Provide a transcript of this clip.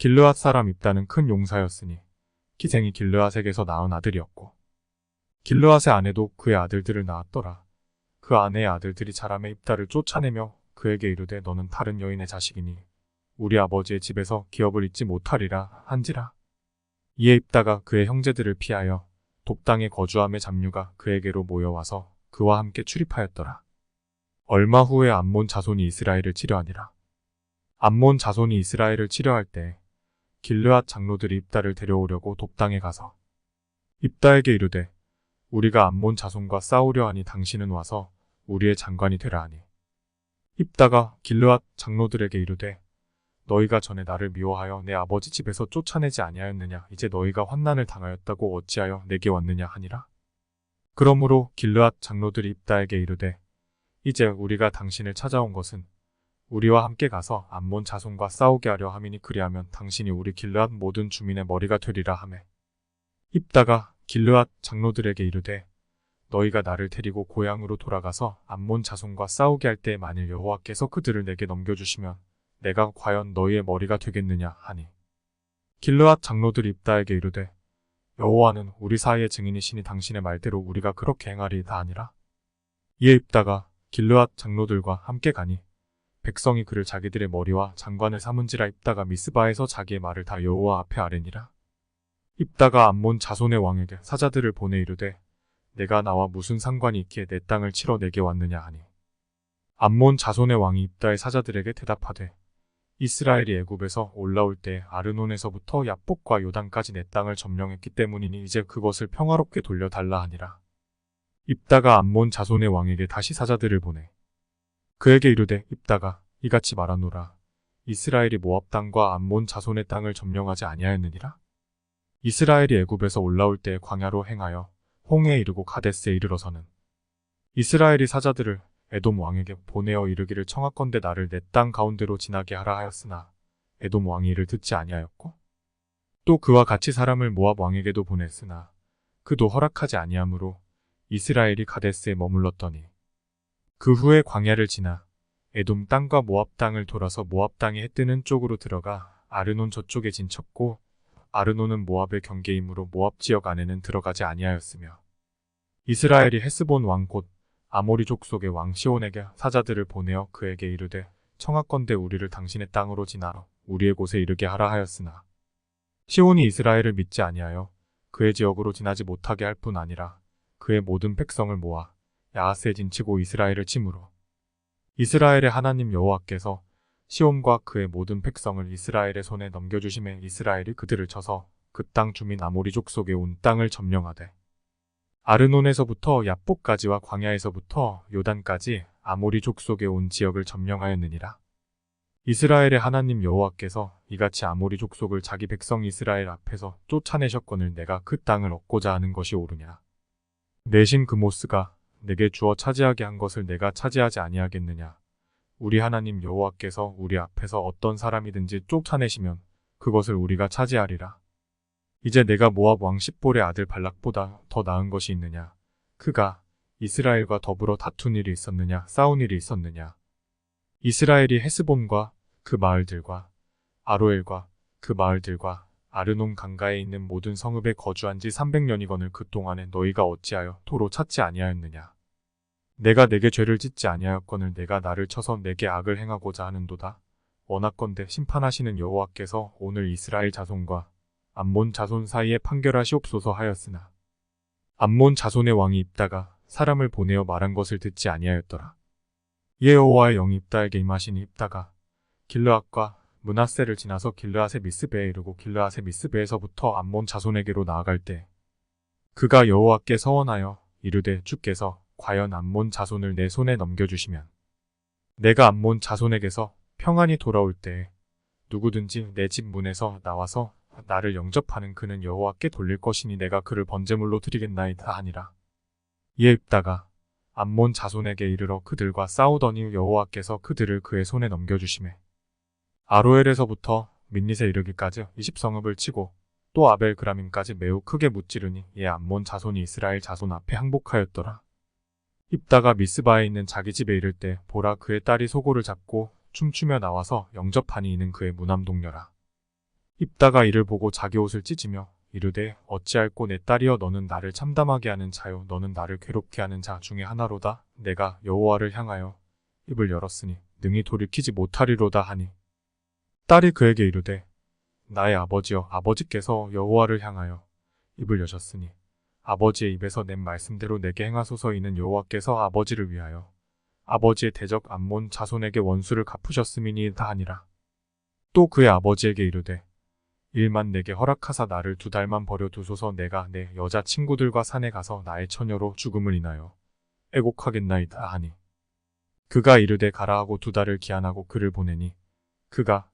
길르앗 사람 입다는 큰 용사였으니 기생이 길르앗에게서 낳은 아들이었고 길르앗의 아내도 그의 아들들을 낳았더라. 그 아내의 아들들이 자람의 입다를 쫓아내며 그에게 이르되 너는 다른 여인의 자식이니 우리 아버지의 집에서 기업을 잊지 못하리라 한지라. 이에 입다가 그의 형제들을 피하여 독당에 거주함의 잡류가 그에게로 모여와서 그와 함께 출입하였더라. 얼마 후에 암몬 자손이 이스라엘을 치려하니라. 암몬 자손이 이스라엘을 치려할 때 길르앗 장로들이 입다를 데려오려고 독당에 가서 입다에게 이르되 우리가 암몬 자손과 싸우려 하니 당신은 와서 우리의 장관이 되라 하니. 입다가 길르앗 장로들에게 이르되 너희가 전에 나를 미워하여 내 아버지 집에서 쫓아내지 아니하였느냐? 이제 너희가 환난을 당하였다고 어찌하여 내게 왔느냐 하니라. 그러므로 길르앗 장로들이 입다에게 이르되 이제 우리가 당신을 찾아온 것은 우리와 함께 가서 암몬 자손과 싸우게 하려 함이니 그리하면 당신이 우리 길르앗 모든 주민의 머리가 되리라 하매. 입다가 길르앗 장로들에게 이르되 너희가 나를 데리고 고향으로 돌아가서 암몬 자손과 싸우게 할 때 만일 여호와께서 그들을 내게 넘겨주시면 내가 과연 너희의 머리가 되겠느냐 하니. 길르앗 장로들이 입다에게 이르되 여호와는 우리 사이의 증인이시니 당신의 말대로 우리가 그렇게 행하리다 아니라? 이에 입다가 길르앗 장로들과 함께 가니 백성이 그를 자기들의 머리와 장관을 삼은지라 입다가 미스바에서 자기의 말을 다 여호와 앞에 아뢰니라 입다가 암몬 자손의 왕에게 사자들을 보내 이르되 내가 나와 무슨 상관이 있기에 내 땅을 치러 내게 왔느냐 하니 암몬 자손의 왕이 입다의 사자들에게 대답하되 이스라엘이 애굽에서 올라올 때 아르논에서부터 야복과 요단까지 내 땅을 점령했기 때문이니 이제 그것을 평화롭게 돌려달라 하니라. 입다가 암몬 자손의 왕에게 다시 사자들을 보내. 그에게 이르되 입다가 이같이 말하노라. 이스라엘이 모압 땅과 암몬 자손의 땅을 점령하지 아니하였느니라. 이스라엘이 애굽에서 올라올 때 광야로 행하여 홍해에 이르고 가데스에 이르러서는 이스라엘이 사자들을 에돔 왕에게 보내어 이르기를 청하건대 나를 내 땅 가운데로 지나게 하라 하였으나 에돔 왕이 이를 듣지 아니하였고 또 그와 같이 사람을 모압 왕에게도 보냈으나 그도 허락하지 아니하므로 이스라엘이 가데스에 머물렀더니 그 후에 광야를 지나 에돔 땅과 모압 땅을 돌아서 모압 땅이 해 뜨는 쪽으로 들어가 아르논 저쪽에 진쳤고 아르논은 모압의 경계이므로 모압 지역 안에는 들어가지 아니하였으며 이스라엘이 헤스본 왕곧 아모리 족 속의 왕 시온에게 사자들을 보내어 그에게 이르되 청하건대 우리를 당신의 땅으로 지나 우리의 곳에 이르게 하라 하였으나 시온이 이스라엘을 믿지 아니하여 그의 지역으로 지나지 못하게 할 뿐 아니라 그의 모든 백성을 모아 야하스에 진치고 이스라엘을 침으로 이스라엘의 하나님 여호와께서 시온과 그의 모든 백성을 이스라엘의 손에 넘겨주심에 이스라엘이 그들을 쳐서 그 땅 주민 아모리 족 속에 온 땅을 점령하되 아르논에서부터 야복까지와 광야에서부터 요단까지 아모리 족 속에 온 지역을 점령하였느니라. 이스라엘의 하나님 여호와께서 이같이 아모리 족속을 자기 백성 이스라엘 앞에서 쫓아내셨거늘 내가 그 땅을 얻고자 하는 것이 옳으냐. 내신 그모스가 내게 주어 차지하게 한 것을 내가 차지하지 아니하겠느냐. 우리 하나님 여호와께서 우리 앞에서 어떤 사람이든지 쫓아내시면 그것을 우리가 차지하리라. 이제 내가 모압 왕 십볼의 아들 발락보다 더 나은 것이 있느냐? 그가 이스라엘과 더불어 다툰 일이 있었느냐? 싸운 일이 있었느냐? 이스라엘이 헤스본과 그 마을들과 아로엘과 그 마을들과 아르논 강가에 있는 모든 성읍에 거주한 지 300년이거늘 그 동안에 너희가 어찌하여 도로 찾지 아니하였느냐? 내가 내게 죄를 짓지 아니하였거늘 내가 나를 쳐서 내게 악을 행하고자 하는도다. 원하건대 심판하시는 여호와께서 오늘 이스라엘 자손과 암몬 자손 사이에 판결하시옵소서 하였으나 암몬 자손의 왕이 입다가 사람을 보내어 말한 것을 듣지 아니하였더라. 이에 여호와의 영이 입다에게 임하시니 입다가 길르앗과 문하세를 지나서 길르앗의 미스베에 이르고 길르앗의 미스베에서부터 암몬 자손에게로 나아갈 때 그가 여호와께 서원하여 이르되 주께서 과연 암몬 자손을 내 손에 넘겨주시면 내가 암몬 자손에게서 평안히 돌아올 때 누구든지 내 집 문에서 나와서 나를 영접하는 그는 여호와께 돌릴 것이니 내가 그를 번제물로 드리겠나이다 하니라. 이에 입다가 암몬 자손에게 이르러 그들과 싸우더니 여호와께서 그들을 그의 손에 넘겨주심에 아로엘에서부터 민닛에 이르기까지 20성읍을 치고 또 아벨 그라민까지 매우 크게 무찌르니 이에 암몬 자손이 이스라엘 자손 앞에 항복하였더라. 입다가 미스바에 있는 자기 집에 이를 때 보라 그의 딸이 소고를 잡고 춤추며 나와서 영접하니 이는 그의 무남 동녀라. 입다가 이를 보고 자기 옷을 찢으며 이르되 어찌할꼬 내 딸이여 너는 나를 참담하게 하는 자요 너는 나를 괴롭게 하는 자 중에 하나로다 내가 여호와를 향하여 입을 열었으니 능히 돌이키지 못하리로다 하니 딸이 그에게 이르되 나의 아버지여 아버지께서 여호와를 향하여 입을 여셨으니 아버지의 입에서 낸 말씀대로 내게 행하소서 이는 여호와께서 아버지를 위하여 아버지의 대적 암몬 자손에게 원수를 갚으셨음이니이다 하니라. 또 그의 아버지에게 이르되 일만 내게 허락하사 나를 두 달만 버려 두소서 내가 내 여자 친구들과 산에 가서 나의 처녀로 죽음을 인하여 애곡하겠나이다 하니 그가 이르되 가라 하고 두 달을 기한하고 그를 보내니 그가